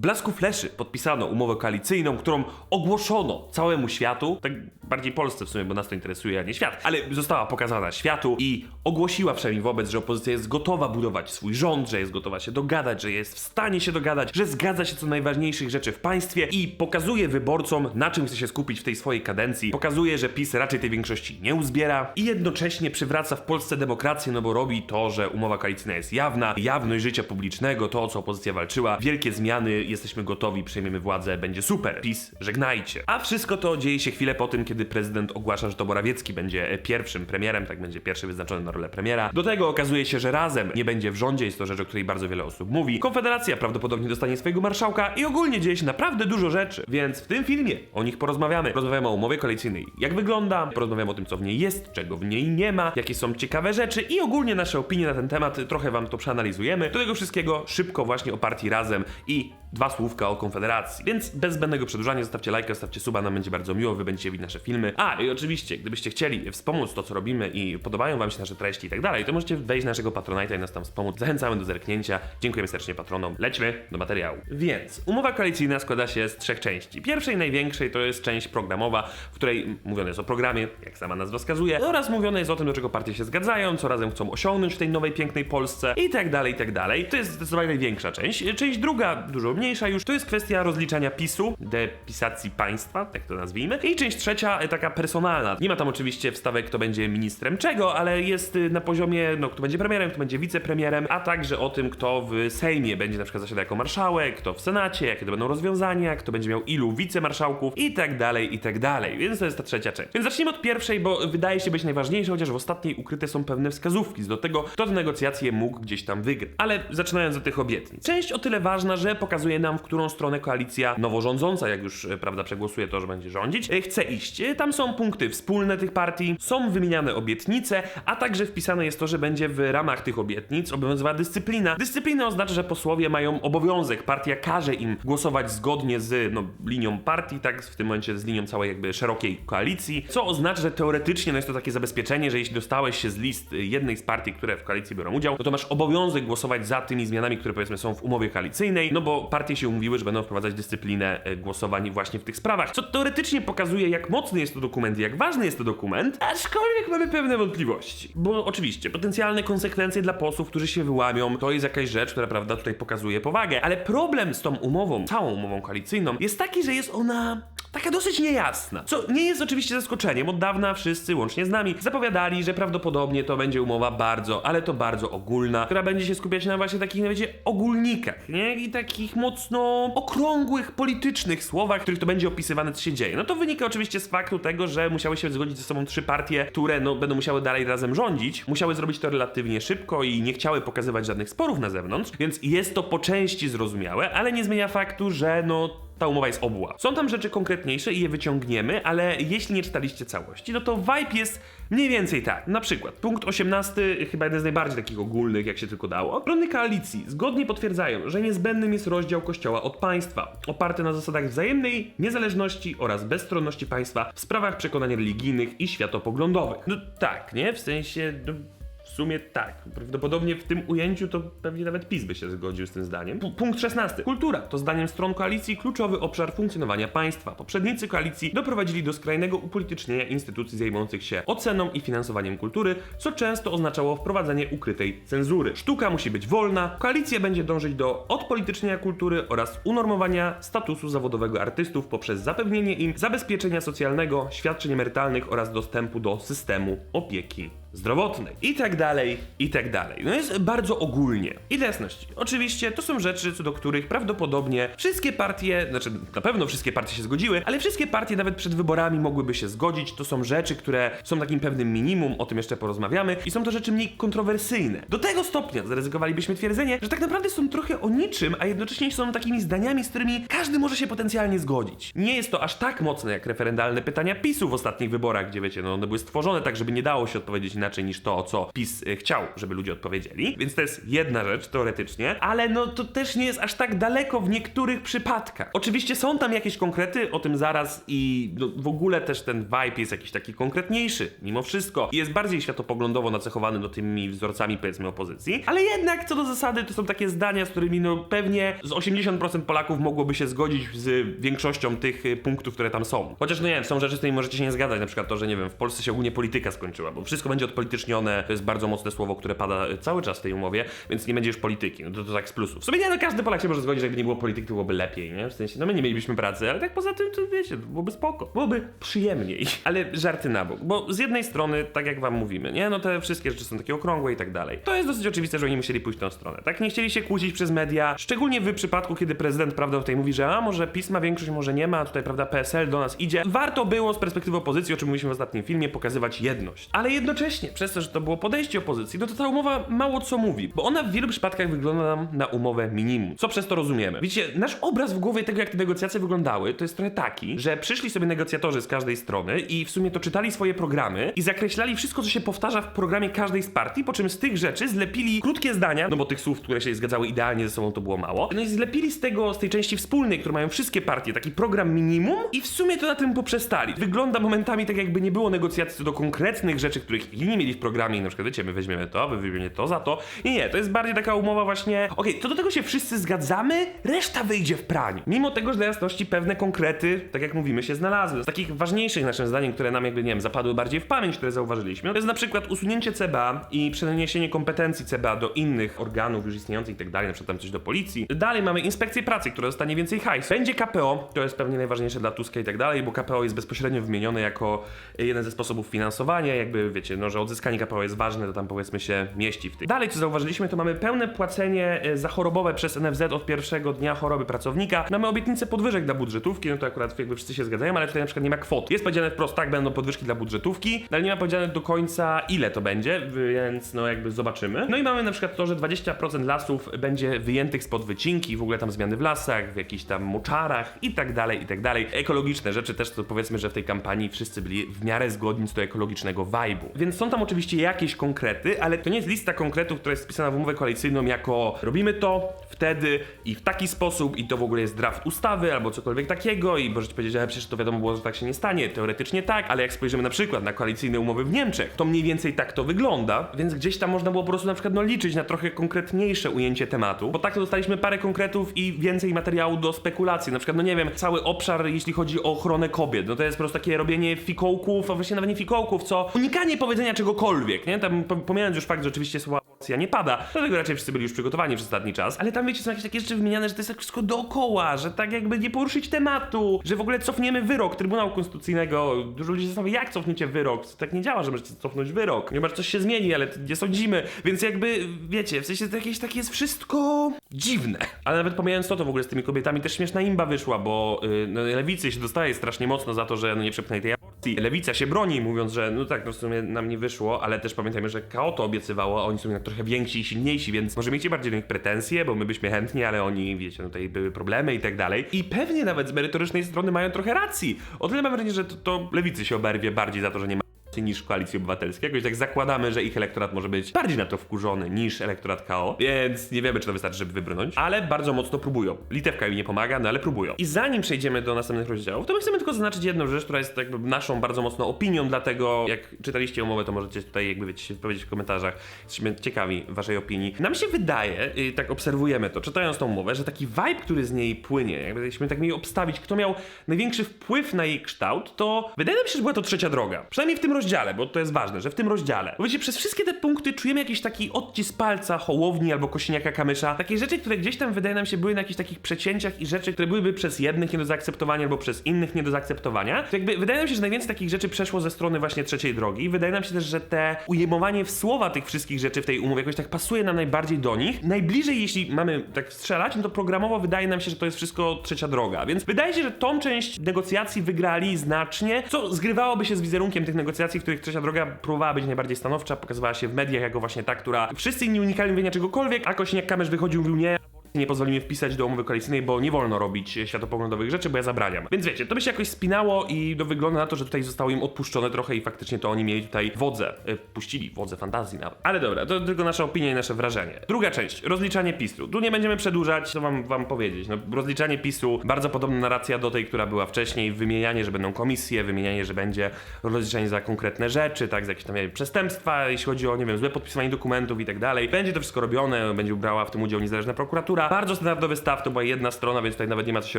blasku fleszy podpisano umowę koalicyjną, którą ogłoszono całemu światu, tak bardziej Polsce w sumie, bo nas to interesuje, a nie świat, ale została pokazana światu i ogłosiła przynajmniej wobec, że opozycja jest gotowa budować swój rząd, że jest gotowa się dogadać, że jest w stanie się dogadać, że zgadza się co najważniejszych rzeczy w państwie i pokazuje wyborcom, na czym chce się skupić w tej swojej kadencji. Pokazuje, że PiS raczej tej większości nie uzbiera i jednocześnie przywraca w Polsce demokrację, no bo robi to, że umowa koalicyjna jest jawna, jawność życia publicznego, to o co opozycja walczyła, wielkie zmiany, jesteśmy gotowi, przejmiemy władzę, będzie super. PiS, żegnajcie. A wszystko to dzieje się chwilę po tym, kiedy prezydent ogłasza, że to Morawiecki będzie e, pierwszym premierem, tak będzie pierwszy wyznaczony na rolę premiera. Do tego okazuje się, że razem nie będzie w rządzie, jest to rzecz, o której bardzo wiele osób mówi. Konfederacja prawdopodobnie dostanie swojego marszałka i ogólnie dzieje się naprawdę dużo rzeczy, więc w tym filmie o nich porozmawiamy. Porozmawiamy o umowie koalicyjnej, jak wygląda, porozmawiamy o tym, co w niej jest, czego w niej nie ma, jakie są ciekawe rzeczy i ogólnie nasze opinie na ten temat, trochę wam to przeanalizujemy. Do tego wszystkiego szybko właśnie o partii Razem i dwa słówka o Konfederacji. Więc bez zbędnego przedłużania zostawcie lajka, zostawcie suba, nam będzie bardzo miło, wy będziecie widzieć nasze filmy. A, i oczywiście, gdybyście chcieli wspomóc to, co robimy i podobają wam się nasze treści i tak dalej, to możecie wejść na naszego Patronite'a i nas tam wspomóc. Zachęcamy do zerknięcia. Dziękujemy serdecznie patronom. Lećmy do materiału. Więc, umowa koalicyjna składa się z trzech części. Pierwszej, największej, to jest część programowa, w której mówione jest o programie, jak sama nazwa wskazuje, oraz mówione jest o tym, do czego partie się zgadzają, co razem chcą osiągnąć w tej nowej, pięknej Polsce i tak dalej, i tak dalej. To jest zdecydowanie największa część. Część druga, dużo mniejsza już, to jest kwestia rozliczania PiSu, depisacji państwa, tak to nazwijmy. I część trzecia, e, taka personalna. Nie ma tam oczywiście wstawek, kto będzie ministrem czego, ale jest y, na poziomie, no, kto będzie premierem, kto będzie wicepremierem, a także o tym, kto w Sejmie będzie na przykład zasiadał jako marszałek, kto w Senacie, jakie to będą rozwiązania, kto będzie miał ilu wicemarszałków i tak dalej, i tak dalej. Więc to jest ta trzecia część. Więc zacznijmy od pierwszej, bo wydaje się być najważniejsza, chociaż w ostatniej ukryte są pewne wskazówki do tego, kto te negocjacje mógł gdzieś tam wygrać. Ale zaczynając od tych obietnic. Część o tyle ważna, że pokazuje nam, w którą stronę koalicja nowo rządząca, jak już e, prawda przegłosuje to, że będzie rządzić, e, chce iść. E, Tam są punkty wspólne tych partii, są wymieniane obietnice, a także wpisane jest to, że będzie w ramach tych obietnic obowiązywała dyscyplina. Dyscyplina oznacza, że posłowie mają obowiązek, partia każe im głosować zgodnie z no, linią partii, tak w tym momencie z linią całej jakby szerokiej koalicji, co oznacza, że teoretycznie no jest to takie zabezpieczenie, że jeśli dostałeś się z list jednej z partii, które w koalicji biorą udział, no to masz obowiązek głosować za tymi zmianami, które powiedzmy są w umowie koalicyjnej, no bo partie się umówiły, że będą wprowadzać dyscyplinę y, głosowań właśnie w tych sprawach, co teoretycznie pokazuje, jak mocny jest to dokument i jak ważny jest to dokument, aczkolwiek mamy pewne wątpliwości. Bo oczywiście, potencjalne konsekwencje dla posłów, którzy się wyłamią, to jest jakaś rzecz, która prawda tutaj pokazuje powagę, ale problem z tą umową, całą umową koalicyjną jest taki, że jest ona taka dosyć niejasna. Co nie jest oczywiście zaskoczeniem. Od dawna wszyscy, łącznie z nami, zapowiadali, że prawdopodobnie to będzie umowa bardzo, ale to bardzo ogólna, która będzie się skupiać na właśnie takich, wiecie, ogólnikach, nie? I takich mocno okrągłych, politycznych słowach, w których to będzie opisywane, co się dzieje. No to wynika oczywiście z faktu tego, że musiały się zgodzić ze sobą trzy partie, które no, będą musiały dalej razem rządzić. Musiały zrobić to relatywnie szybko i nie chciały pokazywać żadnych sporów na zewnątrz, więc jest to po części zrozumiałe, ale nie zmienia faktu, że no ta umowa jest obła. Są tam rzeczy konkretniejsze i je wyciągniemy, ale jeśli nie czytaliście całości, no to vibe jest mniej więcej tak. Na przykład punkt 18, chyba jeden z najbardziej takich ogólnych, jak się tylko dało. Strony koalicji zgodnie potwierdzają, że niezbędnym jest rozdział kościoła od państwa, oparty na zasadach wzajemnej niezależności oraz bezstronności państwa w sprawach przekonań religijnych i światopoglądowych. No tak, nie? W sensie... No... W sumie tak. Prawdopodobnie w tym ujęciu to pewnie nawet PiS by się zgodził z tym zdaniem. P- punkt 16. Kultura to zdaniem stron koalicji kluczowy obszar funkcjonowania państwa. Poprzednicy koalicji doprowadzili do skrajnego upolitycznienia instytucji zajmujących się oceną i finansowaniem kultury, co często oznaczało wprowadzenie ukrytej cenzury. Sztuka musi być wolna, koalicja będzie dążyć do odpolitycznienia kultury oraz unormowania statusu zawodowego artystów poprzez zapewnienie im zabezpieczenia socjalnego, świadczeń emerytalnych oraz dostępu do systemu opieki zdrowotnej i tak dalej, i tak dalej. No jest bardzo ogólnie. I dla jasności, oczywiście to są rzeczy, co do których prawdopodobnie wszystkie partie, znaczy na pewno wszystkie partie się zgodziły, ale wszystkie partie nawet przed wyborami mogłyby się zgodzić. To są rzeczy, które są takim pewnym minimum, o tym jeszcze porozmawiamy, i są to rzeczy mniej kontrowersyjne. Do tego stopnia zaryzykowalibyśmy twierdzenie, że tak naprawdę są trochę o niczym, a jednocześnie są takimi zdaniami, z którymi każdy może się potencjalnie zgodzić. Nie jest to aż tak mocne jak referendalne pytania PiSu w ostatnich wyborach, gdzie wiecie, no one były stworzone tak, żeby nie dało się odpowiedzieć inaczej niż to, o co PiS y, chciał, żeby ludzie odpowiedzieli. Więc to jest jedna rzecz, teoretycznie, ale no to też nie jest aż tak daleko w niektórych przypadkach. Oczywiście są tam jakieś konkrety, o tym zaraz i no, w ogóle też ten vibe jest jakiś taki konkretniejszy, mimo wszystko. Jest bardziej światopoglądowo nacechowany do tymi wzorcami, powiedzmy, opozycji, ale jednak co do zasady to są takie zdania, z którymi no pewnie z 80% Polaków mogłoby się zgodzić z większością tych y, punktów, które tam są. Chociaż no nie wiem, są rzeczy, z którymi możecie się nie zgadzać, na przykład to, że nie wiem, w Polsce się ogólnie polityka skończyła, bo wszystko będzie odpolitycznione, to jest bardzo mocne słowo, które pada y, cały czas w tej umowie, więc nie będzie już polityki, no to, to tak z plusów. W sumie nie, no każdy Polak się może zgodzić, że jakby nie było polityki, to byłoby lepiej, nie? W sensie, no my nie mielibyśmy pracy, ale tak poza tym, to wiecie, byłoby spoko, byłoby przyjemniej. Ale żarty na bok, bo z jednej strony, tak jak wam mówimy, nie? No te wszystkie rzeczy są takie okrągłe i tak dalej. To jest dosyć oczywiste, że oni musieli pójść w tą stronę, tak? Nie chcieli się kłócić przez media, szczególnie w przypadku, kiedy prezydent, prawda, tutaj mówi, że a może PiS ma większość, może nie ma, tutaj, prawda, PSL do nas idzie. Warto było z perspektywy opozycji, o czym mówiliśmy w ostatnim filmie, pokazywać jedność. Ale jednocześnie, przez to, że to było podejście opozycji, no to ta umowa mało co mówi, bo ona w wielu przypadkach wygląda nam na umowę minimum. Co przez to rozumiemy? Widzicie, nasz obraz w głowie tego, jak te negocjacje wyglądały, to jest trochę taki, że przyszli sobie negocjatorzy z każdej strony i w sumie to czytali swoje programy i zakreślali wszystko, co się powtarza w programie każdej z partii, po czym z tych rzeczy zlepili krótkie zdania, no bo tych słów, które się zgadzały idealnie ze sobą, to było mało. No i zlepili z tego, z tej części wspólnej, którą mają wszystkie partie, taki program minimum i w sumie to na tym poprzestali. Wygląda momentami tak, jakby nie było negocjacji co do konkretnych rzeczy, których inni mieli w programie i na przykład, wiecie, my weźmiemy to, wy weźmiecie to za to. Nie, nie, to jest bardziej taka umowa właśnie, okej, to do tego się wszyscy zgadzamy, reszta wyjdzie w praniu. Mimo tego, że dla jasności pewne konkrety, tak jak mówimy, się znalazły. Z takich ważniejszych naszym zdaniem, które nam jakby, nie wiem, zapadły bardziej w pamięć, które zauważyliśmy, to jest na przykład usunięcie CBA i przeniesienie kompetencji CBA do innych organów już istniejących i tak dalej, na przykład tam coś do policji. Dalej mamy inspekcję pracy, która dostanie więcej hajsu. Będzie KPO, to jest pewnie najważniejsze dla Tuska i tak dalej, bo KPO jest bezpośrednio wymienione jako jeden ze sposobów finansowania, jakby wiecie, no, że odzyskanie KPO jest ważne, to tam powiedzmy się mieści w tym. Dalej, co zauważyliśmy, to mamy pełne płacenie e, za chorobowe przez NFZ od pierwszego dnia choroby pracownika. Mamy obietnicę podwyżek dla budżetówki, no to akurat jakby wszyscy się zgadzają, ale tutaj na przykład nie ma kwot. Jest powiedziane wprost, tak, będą podwyżki dla budżetówki, ale nie ma powiedziane do końca ile to będzie, więc no jakby zobaczymy. No i mamy na przykład to, że 20% lasów będzie wyjętych spod wycinki, w ogóle tam zmiany w lasach, w jakichś tam moczarach i tak dalej, i tak dalej. Ekologiczne rzeczy też, to powiedzmy, że w tej kampanii wszyscy byli w miarę zgodni co do ekologicznego vibe'u. Więc są tam oczywiście jakieś konkrety, ale to nie jest lista konkretów, która jest wpisana w umowę koalicyjną jako robimy to wtedy i w taki sposób i to w ogóle jest draft ustawy albo cokolwiek takiego i możecie powiedzieć, że przecież to wiadomo było, że tak się nie stanie. Teoretycznie tak, ale jak spojrzymy na przykład na koalicyjne umowy w Niemczech, to mniej więcej tak to wygląda, więc gdzieś tam można było po prostu na przykład no, liczyć na trochę konkretniejsze ujęcie tematu, bo tak to dostaliśmy parę konkretów i więcej materiału do spekulacji. Na przykład, no nie wiem, cały obszar, jeśli chodzi o ochronę kobiet, no to jest po prostu takie robienie fikołków, a właściwie nawet nie fikołków, co unikanie powiedzenia czegokolwiek, nie? Tam po- pomijając już fakt, że oczywiście słowa aborcja nie pada, do tego raczej wszyscy byli już przygotowani przez ostatni czas, ale tam wiecie, są jakieś takie rzeczy wymieniane, że to jest tak wszystko dookoła, że tak jakby nie poruszyć tematu, że w ogóle cofniemy wyrok Trybunału Konstytucyjnego. Dużo ludzi zastanawia, jak cofniecie wyrok? To tak nie działa, że możecie cofnąć wyrok. Nie że coś się zmieni, ale nie sądzimy, więc jakby, wiecie, w sensie to jakieś takie jest wszystko dziwne. Ale nawet pomijając to, to w ogóle z tymi kobietami też śmieszna imba wyszła, bo yy, no, lewicy się dostaje strasznie mocno za to, że no, nie przepchnęli tej aborcji. Lewica się broni, mówiąc, że no tak, no w sumie nam nie wyszło, ale też pamiętajmy, że KO to obiecywało, a oni są jednak trochę więksi i silniejsi, więc może miejcie bardziej do nich pretensje, bo my byśmy chętni, ale oni, wiecie, no tutaj były problemy i tak dalej. I pewnie nawet z merytorycznej strony mają trochę racji. O tyle mam wrażenie, że to, to lewicy się oberwie bardziej za to, że nie ma niż koalicji obywatelskiej. Jakoś tak zakładamy, że ich elektorat może być bardziej na to wkurzony niż elektorat KO, więc nie wiemy, czy to wystarczy, żeby wybrnąć, ale bardzo mocno próbują. Litewka im nie pomaga, no ale próbują. I zanim przejdziemy do następnych rozdziałów, to my chcemy tylko zaznaczyć jedną rzecz, która jest jakby naszą bardzo mocną opinią, dlatego jak czytaliście umowę, to możecie tutaj jakby wiecie, powiedzieć w komentarzach. Jesteśmy ciekawi waszej opinii. Nam się wydaje, i tak obserwujemy to, czytając tą umowę, że taki vibe, który z niej płynie, jakbyśmy tak mieli obstawić, kto miał największy wpływ na jej kształt, to wydaje nam się, że była to trzecia droga. Przynajmniej w tym rozdziale, bo to jest ważne, że w tym rozdziale. Bo wiecie, przez wszystkie te punkty czujemy jakiś taki odcisk palca, hołowni albo kosiniaka kamysza. Takie rzeczy, które gdzieś tam wydaje nam się były na jakichś takich przecięciach i rzeczy, które byłyby przez jednych nie do zaakceptowania albo przez innych nie do zaakceptowania. To jakby wydaje nam się, że najwięcej takich rzeczy przeszło ze strony właśnie trzeciej drogi. Wydaje nam się też, że te ujmowanie w słowa tych wszystkich rzeczy w tej umowie jakoś tak pasuje nam najbardziej do nich. Najbliżej, jeśli mamy tak strzelać, no to programowo wydaje nam się, że to jest wszystko trzecia droga. Więc wydaje się, że tą część negocjacji wygrali znacznie, co zgrywałoby się z wizerunkiem tych negocjacji, w których trzecia droga próbowała być najbardziej stanowcza, pokazywała się w mediach jako właśnie ta, która wszyscy inni unikali mówienia czegokolwiek, a Kosiniak-Kamysz wychodził i mówił nie, nie pozwoli mi wpisać do umowy koalicyjnej, bo nie wolno robić światopoglądowych rzeczy, bo ja zabraniam. Więc wiecie, to by się jakoś spinało i to wygląda na to, że tutaj zostało im odpuszczone trochę i faktycznie to oni mieli tutaj wodze, puścili wodze fantazji nawet. Ale dobra, to tylko nasza opinia i nasze wrażenie. Druga część, rozliczanie PiSu. Tu nie będziemy przedłużać, co wam, wam powiedzieć. No, rozliczanie PiSu, bardzo podobna narracja do tej, która była wcześniej, wymienianie, że będą komisje, wymienianie, że będzie rozliczanie za konkretne rzeczy, tak, za jakieś tam wiem, przestępstwa, jeśli chodzi o, nie wiem, złe podpisywanie dokumentów i tak dalej. Będzie to wszystko robione, będzie brała w tym udział niezależna prokuratura. Bardzo standardowy staw, to była jedna strona, więc tutaj nawet nie ma co się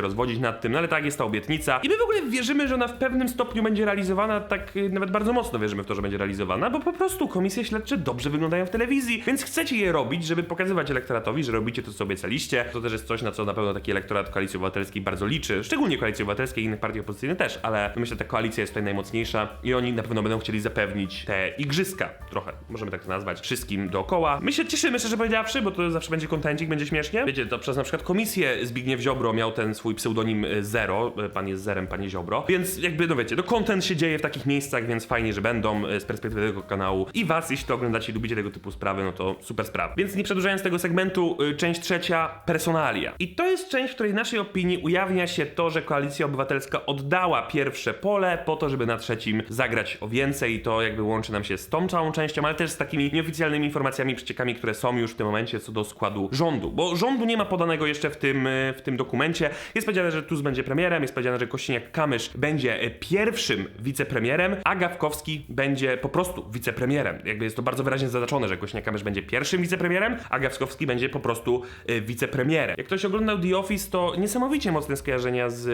rozwodzić nad tym, no ale tak, jest ta obietnica. I my w ogóle wierzymy, że ona w pewnym stopniu będzie realizowana, tak y, nawet bardzo mocno wierzymy w to, że będzie realizowana, bo po prostu komisje śledcze dobrze wyglądają w telewizji, więc chcecie je robić, żeby pokazywać elektoratowi, że robicie to, co obiecaliście. To też jest coś, na co na pewno taki elektorat Koalicji Obywatelskiej bardzo liczy, szczególnie Koalicji Obywatelskiej i innych partii opozycyjnych też, ale myślę, że ta koalicja jest tutaj najmocniejsza i oni na pewno będą chcieli zapewnić te igrzyska, trochę, możemy tak to nazwać, wszystkim dookoła. My się cieszymy, szczerze powiedziawszy, bo to zawsze będzie kontencik, będzie śmiesznie. Wiecie, to przez na przykład komisję Zbigniew Ziobro miał ten swój pseudonim y, Zero, y, pan jest Zerem, panie Ziobro, więc jakby, no wiecie, no content się dzieje w takich miejscach, więc fajnie, że będą y, z perspektywy tego kanału. I was, jeśli to oglądacie i lubicie tego typu sprawy, no to super sprawa. Więc nie przedłużając tego segmentu, część trzecia, personalia. I to jest część, w której naszej opinii ujawnia się to, że Koalicja Obywatelska oddała pierwsze pole po to, żeby na trzecim zagrać o więcej. I to jakby łączy nam się z tą całą częścią, ale też z takimi nieoficjalnymi informacjami, przeciekami, które są już w tym momencie co do składu rządu, bo rządu nie ma podanego jeszcze w tym, y, w tym dokumencie. Jest powiedziane, że Tusk będzie premierem, jest powiedziane, że Kościniak-Kamysz będzie y, pierwszym wicepremierem, a Gawkowski będzie po prostu wicepremierem. Jakby jest to bardzo wyraźnie zaznaczone, że Kościniak-Kamysz będzie pierwszym wicepremierem, a Gawkowski będzie po prostu y, wicepremierem. Jak ktoś oglądał The Office, to niesamowicie mocne skojarzenia z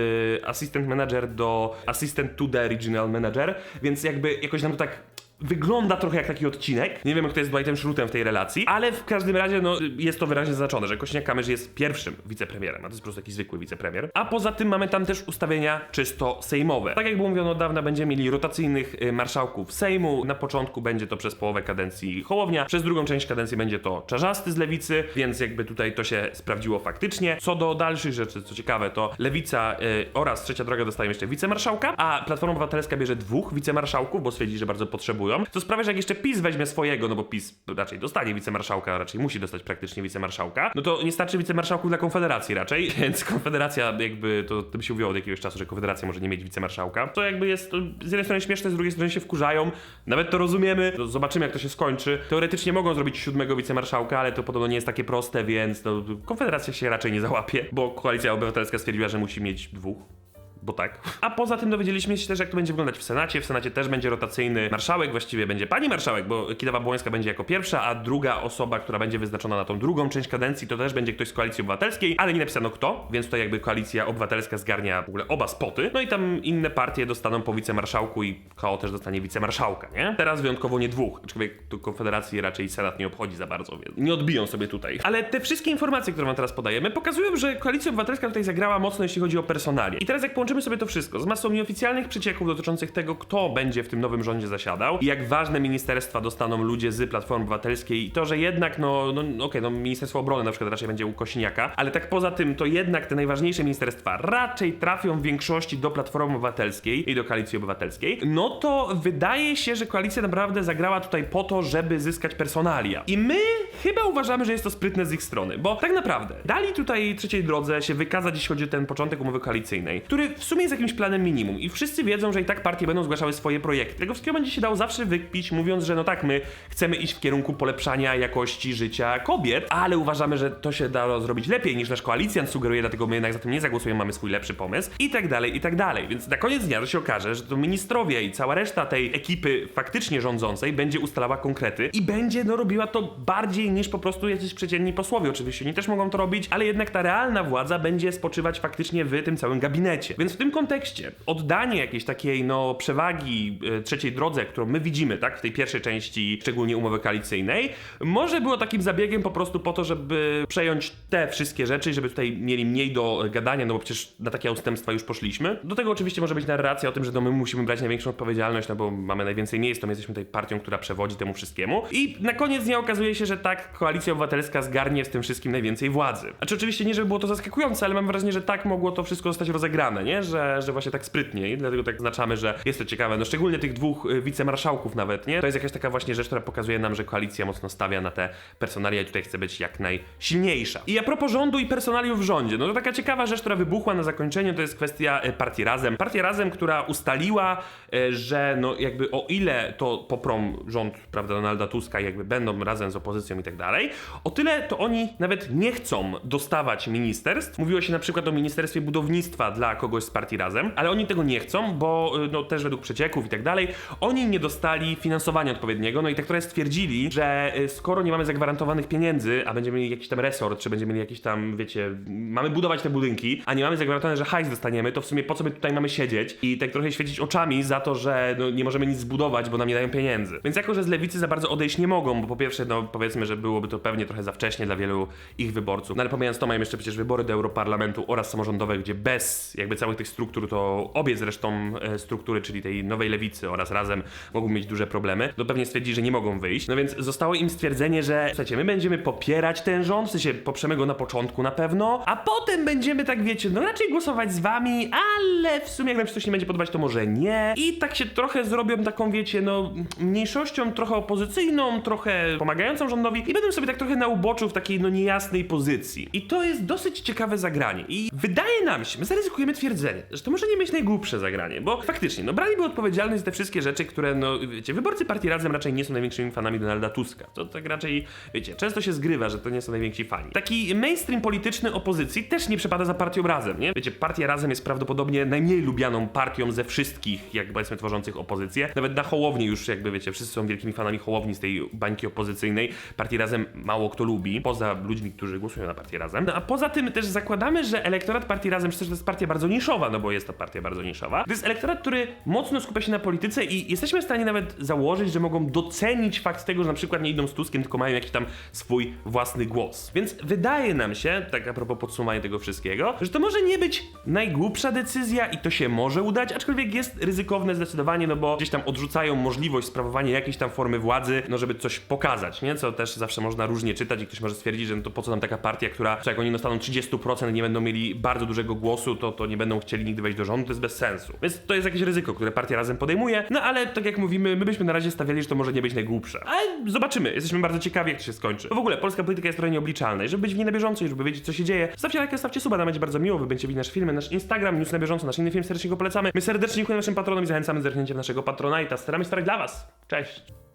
assistant manager do assistant to the regional manager, więc jakby jakoś nam to tak Wygląda trochę jak taki odcinek. Nie wiem, kto jest Dwightem Schrutem w tej relacji, ale w każdym razie no, jest to wyraźnie zaznaczone, że Kośniak-Kamysz jest pierwszym wicepremierem, a to jest po prostu taki zwykły wicepremier. A poza tym mamy tam też ustawienia czysto sejmowe. Tak jak było mówione od dawna, będziemy mieli rotacyjnych y, marszałków Sejmu. Na początku będzie to przez połowę kadencji Hołownia, przez drugą część kadencji będzie to Czarzasty z Lewicy, więc jakby tutaj to się sprawdziło faktycznie. Co do dalszych rzeczy, co ciekawe, to Lewica y, oraz Trzecia Droga dostają jeszcze wicemarszałka, a Platforma Obywatelska bierze dwóch wicemarszałków, bo stwierdzi, że bardzo potrzebują. To sprawia, że jak jeszcze PiS weźmie swojego, no bo PiS raczej dostanie wicemarszałka, raczej musi dostać praktycznie wicemarszałka, no to nie starczy wicemarszałków dla Konfederacji raczej, więc Konfederacja jakby, to tym się mówiło od jakiegoś czasu, że Konfederacja może nie mieć wicemarszałka. To jakby jest z jednej strony śmieszne, z drugiej strony się wkurzają, nawet to rozumiemy, no zobaczymy jak to się skończy. Teoretycznie mogą zrobić siódmego wicemarszałka, ale to podobno nie jest takie proste, więc no, Konfederacja się raczej nie załapie, bo Koalicja Obywatelska stwierdziła, że musi mieć dwóch bo tak. A poza tym dowiedzieliśmy się też, jak to będzie wyglądać w Senacie. W Senacie też będzie rotacyjny marszałek, właściwie będzie pani marszałek, bo Kidawa Błońska będzie jako pierwsza, a druga osoba, która będzie wyznaczona na tą drugą część kadencji, to też będzie ktoś z Koalicji Obywatelskiej, ale nie napisano kto, więc tutaj jakby Koalicja Obywatelska zgarnia w ogóle oba spoty. No i tam inne partie dostaną po wicemarszałku i KO też dostanie wicemarszałka, nie? Teraz wyjątkowo nie dwóch, aczkolwiek tu Konfederacji raczej Senat nie obchodzi za bardzo, więc nie odbiją sobie tutaj. Ale te wszystkie informacje, które wam teraz podajemy, pokazują, że Koalicja Obywatelska tutaj zagrała mocno, jeśli chodzi o personalię. I teraz jak połączymy sobie to wszystko. Z masą nieoficjalnych przecieków dotyczących tego, kto będzie w tym nowym rządzie zasiadał i jak ważne ministerstwa dostaną ludzie z Platformy Obywatelskiej. I to, że jednak, no, no okej, no Ministerstwo Obrony na przykład raczej będzie u Kośniaka, ale tak poza tym, to jednak te najważniejsze ministerstwa raczej trafią w większości do Platformy Obywatelskiej i do Koalicji Obywatelskiej, no to wydaje się, że koalicja naprawdę zagrała tutaj po to, żeby zyskać personalia. I my chyba uważamy, że jest to sprytne z ich strony, bo tak naprawdę dali tutaj trzeciej drodze się wykazać, jeśli chodzi o ten początek umowy koalicyjnej, który w sumie jest jakimś planem minimum i wszyscy wiedzą, że i tak partie będą zgłaszały swoje projekty. Tego wszystkiego będzie się dało zawsze wykpić, mówiąc, że no tak, my chcemy iść w kierunku polepszania jakości życia kobiet, ale uważamy, że to się da zrobić lepiej niż nasz koalicjant sugeruje, dlatego my jednak za tym nie zagłosujemy, mamy swój lepszy pomysł i tak dalej, i tak dalej. Więc na koniec dnia to się okaże, że to ministrowie i cała reszta tej ekipy faktycznie rządzącej będzie ustalała konkrety i będzie no robiła to bardziej niż po prostu jacyś przeciętni posłowie. Oczywiście oni też mogą to robić, ale jednak ta realna władza będzie spoczywać faktycznie w tym całym gabinecie. Więc w tym kontekście oddanie jakiejś takiej no przewagi e, trzeciej drodze, którą my widzimy, tak, w tej pierwszej części, szczególnie umowy koalicyjnej, może było takim zabiegiem po prostu po to, żeby przejąć te wszystkie rzeczy, żeby tutaj mieli mniej do gadania, no bo przecież na takie ustępstwa już poszliśmy. Do tego oczywiście może być narracja o tym, że no my musimy brać największą odpowiedzialność, no bo mamy najwięcej miejsc, to my jesteśmy tutaj partią, która przewodzi temu wszystkiemu. I na koniec dnia okazuje się, że tak, koalicja obywatelska zgarnie z tym wszystkim najwięcej władzy. Znaczy oczywiście nie, żeby było to zaskakujące, ale mam wrażenie, że tak mogło to wszystko zostać rozegrane, nie? Że, że właśnie tak sprytnie i dlatego tak znaczamy, że jest to ciekawe. No szczególnie tych dwóch y, wicemarszałków nawet, nie? To jest jakaś taka właśnie rzecz, która pokazuje nam, że koalicja mocno stawia na te personalia i tutaj chce być jak najsilniejsza. I a propos rządu i personaliów w rządzie, no to taka ciekawa rzecz, która wybuchła na zakończeniu, to jest kwestia y, partii Razem. Partia Razem, która ustaliła, y, że no jakby o ile to poprą rząd, prawda, Donalda Tuska jakby będą razem z opozycją i tak dalej, o tyle to oni nawet nie chcą dostawać ministerstw. Mówiło się na przykład o Ministerstwie Budownictwa dla kogoś z partii Razem, ale oni tego nie chcą, bo y, no też według przecieków i tak dalej, oni nie dostali finansowania odpowiedniego, no i tak trochę stwierdzili, że y, skoro nie mamy zagwarantowanych pieniędzy, a będziemy mieli jakiś tam resort, czy będziemy mieli jakieś tam, wiecie, mamy budować te budynki, a nie mamy zagwarantowane, że hajs dostaniemy, to w sumie po co my tutaj mamy siedzieć i tak trochę świecić oczami za to, że no, nie możemy nic zbudować, bo nam nie dają pieniędzy. Więc jako, że z lewicy za bardzo odejść nie mogą, bo po pierwsze, no powiedzmy, że byłoby to pewnie trochę za wcześnie dla wielu ich wyborców. No ale pomijając to, mają jeszcze przecież wybory do Europarlamentu oraz samorządowe, gdzie bez jakby całych tych struktur, to obie zresztą e, struktury, czyli tej nowej lewicy oraz razem mogą mieć duże problemy, no pewnie stwierdzili, że nie mogą wyjść. No więc zostało im stwierdzenie, że słuchajcie, my będziemy popierać ten rząd, w sensie poprzemy go na początku na pewno, a potem będziemy tak, wiecie, no raczej głosować z wami, ale w sumie jak nam się coś nie będzie podobać, to może nie. I tak się trochę zrobią taką, wiecie, no mniejszością trochę opozycyjną, trochę pomagającą rządowi i będą sobie tak trochę na uboczu w takiej no niejasnej pozycji. I to jest dosyć ciekawe zagranie. I wydaje nam się, my zaryzykujemy twierdzenie, że to może nie być najgłupsze zagranie, bo faktycznie, no braliby odpowiedzialność za te wszystkie rzeczy, które, no wiecie, wyborcy partii Razem raczej nie są największymi fanami Donalda Tuska. To tak raczej, wiecie, często się zgrywa, że to nie są najwięksi fani. Taki mainstream polityczny opozycji też nie przepada za partią Razem, nie? Wiecie, partia Razem jest prawdopodobnie najmniej lubianą partią ze wszystkich, jak powiedzmy, tworzących opozycję. Nawet na Hołowni już, jakby wiecie, wszyscy są wielkimi fanami Hołowni z tej bańki opozycyjnej. Partii Razem mało kto lubi, poza ludźmi, którzy głosują na partię Razem. No a poza tym też zakładamy, że elektorat partii Razem, przecież to jest partia bardzo niszowa, no bo jest to partia bardzo niszowa. To jest elektorat, który mocno skupia się na polityce i jesteśmy w stanie nawet założyć, że mogą docenić fakt tego, że na przykład nie idą z Tuskiem, tylko mają jakiś tam swój własny głos. Więc wydaje nam się, tak a propos podsumowania tego wszystkiego, że to może nie być najgłupsza decyzja i to się może udać, aczkolwiek jest ryzykowne zdecydowanie, no bo gdzieś tam odrzucają możliwość sprawowania jakiejś tam formy władzy, no żeby coś pokazać, nie? Co też zawsze można różnie czytać i ktoś może stwierdzić, że no to po co nam taka partia, która, jak oni dostaną 30% i nie będą mieli bardzo dużego głosu, to, to nie będą chcieli nigdy wejść do rządu, to jest bez sensu. Więc to jest jakieś ryzyko, które partia razem podejmuje, no ale tak jak mówimy, my byśmy na razie stawiali, że to może nie być najgłupsze. Ale zobaczymy, jesteśmy bardzo ciekawi, jak to się skończy. Bo w ogóle polska polityka jest trochę nieobliczalna i żeby być w niej na bieżąco i żeby wiedzieć, co się dzieje, stawcie lajka, stawcie suba, nam będzie bardzo miło, wy będziecie widzieć nasze filmy, nasz Instagram, news na bieżąco, nasz inny film, serdecznie go polecamy. My serdecznie dziękujemy naszym patronom i zachęcamy do zerknięcia w naszego Patronite'a. Staramy się starać dla was. Cześć!